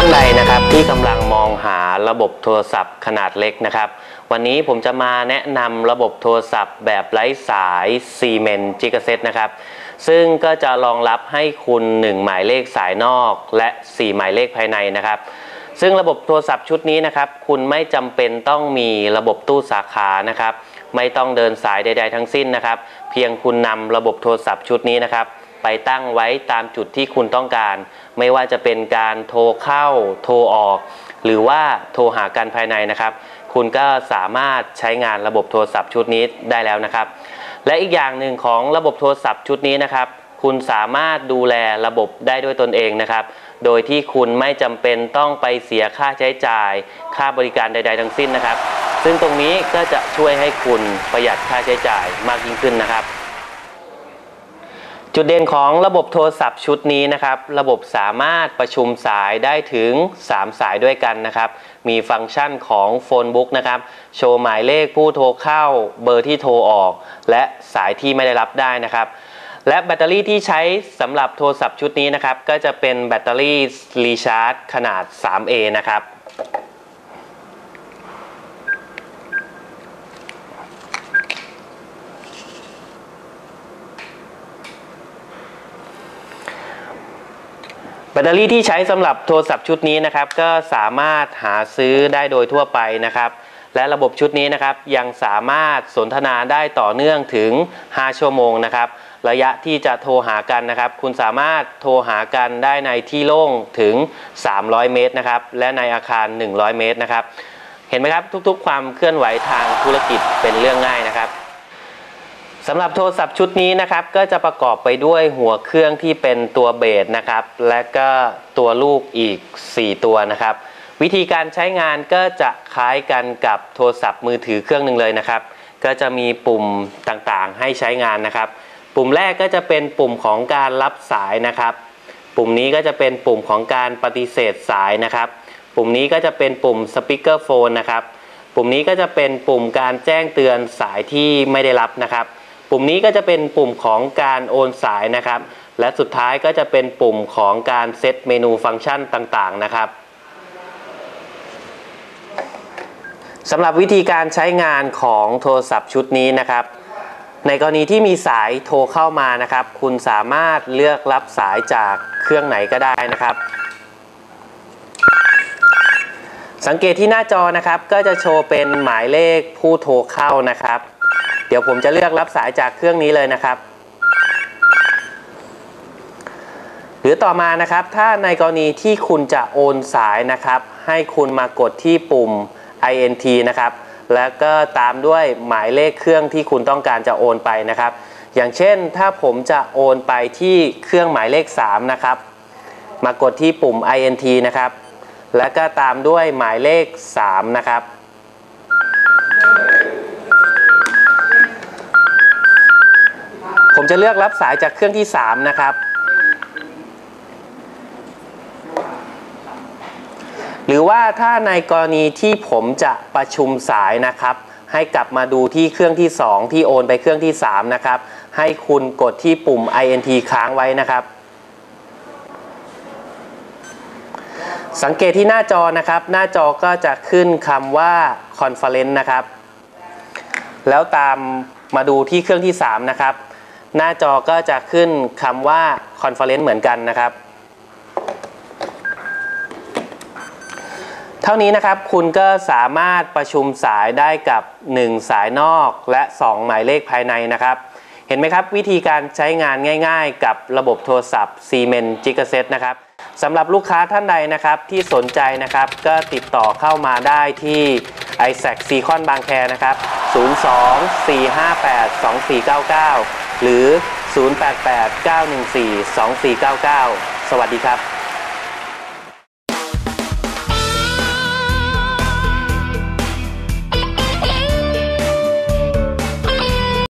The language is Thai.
ท่านใดนะครับที่กำลังมองหาระบบโทรศัพท์ขนาดเล็กนะครับ วันนี้ผมจะมาแนะนำระบบโทรศัพท์แบบไร้สาย c m e n g i g a s e t นะครับ ซึ่งก็จะรองรับให้คุณ 1 หมายเลขสายนอกและ 4 หมายเลขภายในนะครับ ซึ่งระบบโทรศัพท์ชุดนี้นะครับ คุณไม่จำเป็นต้องมีระบบตู้สาขานะครับ ไม่ต้องเดินสายใด ๆ ทั้งสิ้นนะครับ เพียงคุณนำระบบโทรศัพท์ชุดนี้นะครับ ไปตั้งไว้ตามจุดที่คุณต้องการ ไม่ว่าจะเป็นการโทรเข้าโทรออก หรือว่าโทรหากันภายในนะครับ คุณก็สามารถใช้งานระบบโทรศัพท์ชุดนี้ได้แล้วนะครับ และอีกอย่างหนึ่งของระบบโทรศัพท์ชุดนี้นะครับ คุณสามารถดูแลระบบได้ด้วยตนเองนะครับ โดยที่คุณไม่จำเป็นต้องไปเสียค่าใช้จ่าย ค่าบริการใด ๆ ทั้งสิ้นนะครับ ซึ่งตรงนี้ก็จะช่วยให้คุณประหยัดค่าใช้จ่ายมากยิ่งขึ้นนะครับ จุดเด่นของระบบโทรศัพท์ชุดนี้นะครับ ระบบสามารถประชุมสายได้ถึง 3 สายด้วยกันนะครับ มีฟังก์ชันของโฟนบุ๊กนะครับ โชว์หมายเลขผู้โทรเข้า เบอร์ที่โทรออก และสายที่ไม่ได้รับได้นะครับ และแบตเตอรี่ที่ใช้สำหรับโทรศัพท์ชุดนี้นะครับ ก็จะเป็นแบตเตอรี่รีชาร์จขนาด 3A นะครับ ตเตอรี่ที่ใช้สำหรับโทรศัพท์ชุดนี้นะครับ ก็สามารถหาซื้อได้โดยทั่วไปนะครับ และระบบชุดนี้นะครับยังสามารถสนทนาได้ต่อเนื่องถึง 5 ชั่วโมงนะครับ ระยะที่จะโทรหากันนะครับ คุณสามารถโทรหากันได้ในที่โล่งถึง 300 เมตรนะครับ และในอาคาร 100 เมตรนะครับ เห็นไหมครับทุกๆ ความเคลื่อนไหวทางธุรกิจเป็นเรื่องง่ายนะครับ สำหรับโทรศัพท์ชุดนี้นะครับก็จะประกอบไปด้วยหัวเครื่องที่เป็นตัวเบสนะครับ และก็ตัวลูกอีก 4 ตัวนะครับ วิธีการใช้งานก็จะคล้ายกันกับโทรศัพท์มือถือเครื่องหนึ่งเลยนะครับ ก็จะมีปุ่มต่างๆ ให้ใช้งานนะครับ ปุ่มแรกก็จะเป็นปุ่มของการรับสายนะครับ ปุ่มนี้ก็จะเป็นปุ่มของการปฏิเสธสายนะครับ ปุ่มนี้ก็จะเป็นปุ่มสปีกเกอร์โฟนนะครับ ปุ่มนี้ก็จะเป็นปุ่มการแจ้งเตือนสายที่ไม่ได้รับนะครับ ปุ่มนี้ก็จะเป็นปุ่มของการโอนสายนะครับ และสุดท้ายก็จะเป็นปุ่มของการเซตเมนูฟังก์ชันต่างๆนะครับสำหรับวิธีการใช้งานของโทรศัพท์ชุดนี้นะครับ ในกรณีที่มีสายโทรเข้ามานะครับ คุณสามารถเลือกรับสายจากเครื่องไหนก็ได้นะครับ สังเกตที่หน้าจอนะครับ ก็จะโชว์เป็นหมายเลขผู้โทรเข้านะครับ เดี๋ยวผมจะเลือกรับสายจากเครื่องนี้เลยนะครับ หรือต่อมานะครับ ถ้าในกรณีที่คุณจะโอนสายนะครับ ให้คุณมากดที่ปุ่ม int นะครับ แล้วก็ตามด้วยหมายเลขเครื่องที่คุณต้องการจะโอนไปนะครับ อย่างเช่นถ้าผมจะโอนไปที่เครื่องหมายเลข 3 นะครับ มากดที่ปุ่ม int นะครับ แล้วก็ตามด้วยหมายเลข 3 นะครับ ผมจะเลือกรับสายจากเครื่องที่ 3 นะครับ หรือว่าถ้าในกรณีที่ผมจะประชุมสายนะครับ ให้กลับมาดูที่เครื่องที่ 2 ที่โอนไปเครื่องที่ 3 นะครับ ให้คุณกดที่ปุ่ม int ค้างไว้นะครับ สังเกตที่หน้าจอนะครับ หน้าจอก็จะขึ้นคำว่า conference นะครับ แล้วตามมาดูที่เครื่องที่ 3 นะครับ หน้าจอก็จะขึ้นคำว่า conference เหมือนกันนะครับ เท่านี้นะครับคุณก็สามารถประชุมสายได้กับ 1 สายนอกและ 2 หมายเลขภายในนะครับ เห็นไหมครับ วิธีการใช้งานง่ายๆ กับระบบโทรศัพท์ Siemens g i g a s e t นะครับสำหรับลูกค้าท่านใดนะครับที่สนใจนะครับก็ติดต่อเข้ามาได้ที่ isaac c c o n บางแคนะครับ 02-458-2499 หรือ 088-914-2499 สวัสดีครับ